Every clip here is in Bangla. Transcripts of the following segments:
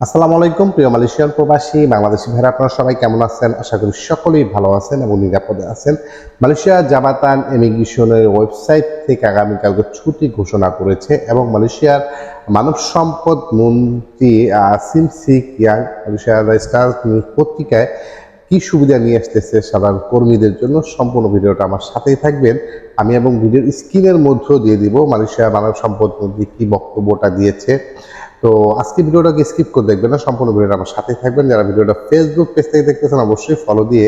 আসসালামু আলাইকুম, প্রিয় মালয়েশিয়ান প্রবাসী, বাংলাদেশি ভাইরা, আপনারা সবাই কেমন আছেন? আশা করি সকলেই ভালো আছেন এবং নিরাপদে আছেন। মালয়েশিয়া জাবাতান ইমিগ্রেশনের ওয়েবসাইট থেকে আগামীকালকে ছুটি ঘোষণা করেছে এবং মালয়েশিয়ার মানব সম্পদ মন্ত্রী আসিম ইয়াং মালয়েশিয়ার স্টার নিউজ পত্রিকায় কি সুবিধা নিয়ে আসতেছে সাধারণ কর্মীদের জন্য? সম্পূর্ণ ভিডিওটা আমার সাথেই থাকবেন। আমি এবং ভিডিওর স্ক্রিনের মধ্যেও দিয়ে দিব মালয়েশিয়া মানব সম্পদ মন্ত্রী কী বক্তব্যটা দিয়েছে। তো আজকে ভিডিওটাকে স্কিপ করে দেখবেন না, সম্পূর্ণ ভিডিওটা আমার সাথেই থাকবেন। যারা ভিডিওটা ফেসবুক পেজ থেকে দেখতেছেন, অবশ্যই ফলো দিয়ে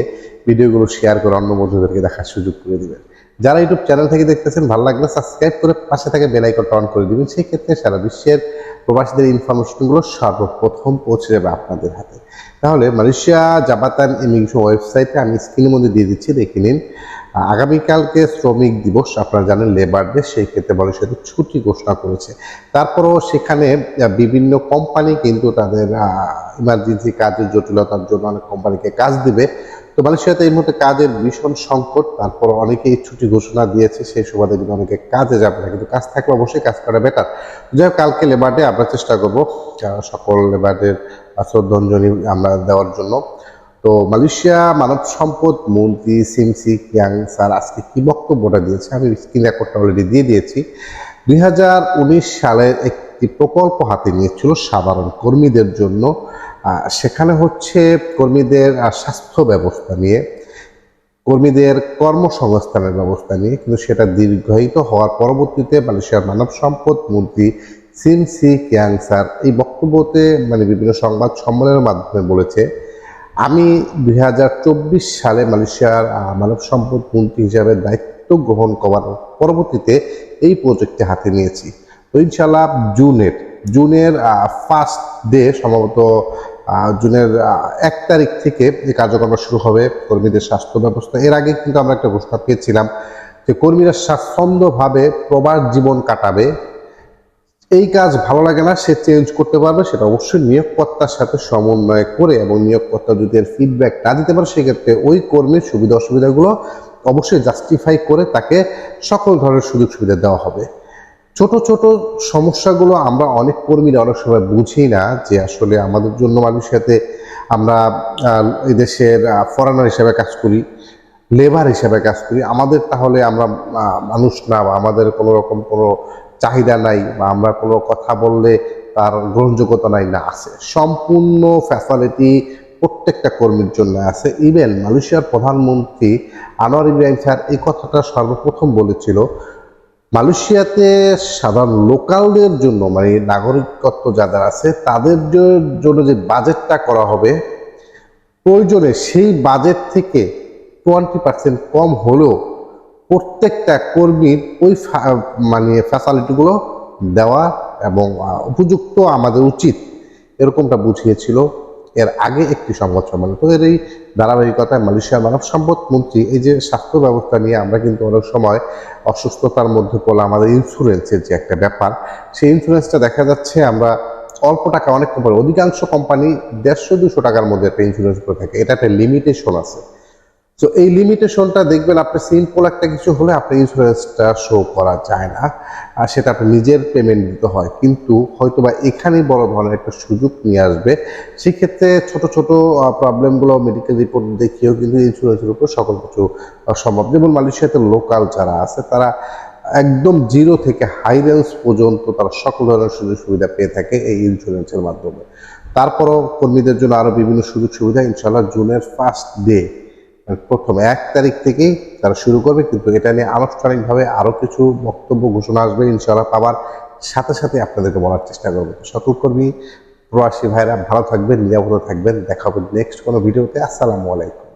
ভিডিওগুলো শেয়ার করে অন্য বন্ধুদেরকে দেখার সুযোগ করে দিবেন। যারা ইউটিউব চ্যানেল থেকে দেখতেছেন, ভালো লাগলে সাবস্ক্রাইব করে পাশে থেকে বেল আইকনটা অন করে দিবেন। সেই ক্ষেত্রে সারা বিশ্বের প্রবাসীদের ইনফরমেশনগুলো সর্বপ্রথম পৌঁছে যাবে আপনাদের হাতে। তাহলে মালয়েশিয়া জাপাতান ইমিগ্রেশন ওয়েবসাইটে আমি স্ক্রিনের মধ্যে দিয়ে দিচ্ছি। দেখে নিন। আগামীকালকে শ্রমিক দিবস, আপনারা জানেন লেবার ডে সেই ক্ষেত্রে মালয়েশিয়াতে ছুটি ঘোষণা করেছে। তারপরও সেখানে বিভিন্ন কোম্পানি কিন্তু তাদের ইমার্জেন্সি কাজের জটিলতার জন্য অনেক কোম্পানিকে কাজ দিবে। তো মালয়েশিয়াতে এই মুহূর্তে কাজের ভীষণ সংকট তারপর অনেকেই ছুটি ঘোষণা দিয়েছে, সেই সুবাদে কিন্তু অনেকে কাজে যাবে না, কিন্তু কাজ থাকলে অবশ্যই কাজ করা বেটার যাই হোক, কালকে লেবার ডে আমরা চেষ্টা করব সকল লেবারদের শ্রদ্ধাঞ্জলি আমরা দেওয়ার জন্য। তো মালয়েশিয়া মানব সম্পদ মন্ত্রী সিমসি কিয়াং স্যার আজকে কি বক্তব্যটা দিয়েছে? আমি স্ক্রিন রেকর্ডটা অলরেডি দিয়ে দিয়েছি। দুই হাজার উনিশ সালের একটি প্রকল্প হাতে নিয়েছিল সাধারণ কর্মীদের জন্য। সেখানে হচ্ছে কর্মীদের স্বাস্থ্য ব্যবস্থা নিয়ে, কর্মীদের কর্মসংস্থানের ব্যবস্থা নিয়ে, কিন্তু সেটা দীর্ঘায়িত হওয়ার পরবর্তীতে মালয়েশিয়ার মানব সম্পদ মন্ত্রী সিম সি কিয়াং স্যার এই বক্তব্যতে মানে বিভিন্ন সংবাদ সম্মেলনের মাধ্যমে বলেছে আমি দু হাজার চব্বিশ সালে মালয়েশিয়ার মানব সম্পদ মন্ত্রী হিসাবে দায়িত্ব গ্রহণ করার পরবর্তীতে এই প্রজেক্টটি হাতে নিয়েছি। তো ইনশাল্লাহ জুনের জুনের ফার্স্ট ডে সম্ভবত জুনের এক তারিখ থেকে এই কার্যক্রম শুরু হবে কর্মীদের স্বাস্থ্য ব্যবস্থা, এর আগে কিন্তু আমরা একটা ঘোষণা পেয়েছিলাম যে কর্মীরা স্বাচ্ছন্দ্যভাবে প্রবাস জীবন কাটাবে। এই কাজ ভালো লাগে না সে চেঞ্জ করতে পারবে সেটা অবশ্যই নিয়োগকর্তার সাথে সমন্বয় করে এবং নিয়োগকর্তা যদি এর ফিডব্যাক না দিতে পারে সেক্ষেত্রে ওই কর্মীর সুবিধা অসুবিধাগুলো অবশ্যই জাস্টিফাই করে তাকে সকল ধরনের সুযোগ সুবিধা দেওয়া হবে। ছোট ছোট সমস্যাগুলো আমরা অনেক কর্মীরা অনেক সময় বুঝি না যে আসলে আমাদের জন্য মানুষের সাথে আমরা আহ, এই দেশের ফরেনার হিসেবে কাজ করি লেবার হিসেবে কাজ করি আমাদের তাহলে আমরা মানুষ না বা আমাদের কোনো রকম কোনো চাহিদা নাই বা আমরা কোনো কথা বললে তার গ্রহণযোগ্যতা নাই, না আছে। সম্পূর্ণ ফ্যাসিলিটি প্রত্যেকটা কর্মীর জন্য আছে। ইভেন মালয়েশিয়ার প্রধানমন্ত্রী আনোয়ার ইব্রাহিম স্যার এই কথাটা সর্বপ্রথম বলেছিল, মালয়েশিয়াতে সাধারণ লোকালদের জন্য মানে নাগরিকত্ব যাদের আছে, তাদের জন্য যে বাজেটটা করা হবে, প্রয়োজনে সেই বাজেট থেকে টোয়েন্টি পার্সেন্ট কম হলেও প্রত্যেকটা কর্মীর ওই মানে ফ্যাসিলিটিগুলো দেওয়া এবং উপযুক্ত আমাদের উচিত। এরকমটা বুঝিয়েছিল এর আগে একটি সংবাদ সম্মেলন। তো এর এই ধারাবাহিকতায় মালয়েশিয়ার মানব সম্পদ মন্ত্রী, এই যে স্বাস্থ্য ব্যবস্থা নিয়ে আমরা কিন্তু অনেক সময় অসুস্থতার মধ্যে পড়লে আমাদের ইন্স্যুরেন্সের যে একটা ব্যাপার, সেই ইন্স্যুরেন্সটা দেখা যাচ্ছে আমরা অল্প টাকা অনেক কোম্পানি অধিকাংশ কোম্পানি দেড়শো দুশো টাকার মধ্যে একটা ইন্স্যুরেন্স করে থাকে। এটা একটা লিমিটেশন আছে। তো এই লিমিটেশনটা দেখবেন আপনি সিম্পল একটা কিছু হলে আপনার ইন্স্যুরেন্সটা শো করা যায় না। আর সেটা আপনি নিজের পেমেন্ট দিতে হয়। কিন্তু হয়তো বা এখানেই বড় ধরনের একটা সুযোগ নিয়ে আসবে। সেক্ষেত্রে ছোট ছোট প্রবলেমগুলো মেডিকেল রিপোর্ট দেখিয়েও কিন্তু ইন্স্যুরেন্সের উপর সকল কিছু সম্ভব। যেমন মালয়েশিয়াতে লোকাল যারা আছে, তারা একদম জিরো থেকে হাই রেঞ্জ পর্যন্ত তারা সকল ধরনের সুযোগ সুবিধা পেয়ে থাকে এই ইন্স্যুরেন্সের মাধ্যমে। তারপরও কর্মীদের জন্য আরও বিভিন্ন সুযোগ সুবিধা ইনশাল্লাহ জুনের ফার্স্ট ডে প্রথম এক তারিখ থেকেই তারা শুরু করবে, কিন্তু এটা নিয়ে আনুষ্ঠানিকভাবে আরও কিছু বক্তব্য, ঘোষণা আসবে ইনশাল্লাহ পাবার সাথে সাথে আপনাদেরকে বলার চেষ্টা করব। সকল কর্মী, প্রবাসী ভাইরা ভালো থাকবেন, নিরাপদে থাকবেন। দেখা হবে নেক্সট কোনো ভিডিওতে। আসসালামু আলাইকুম।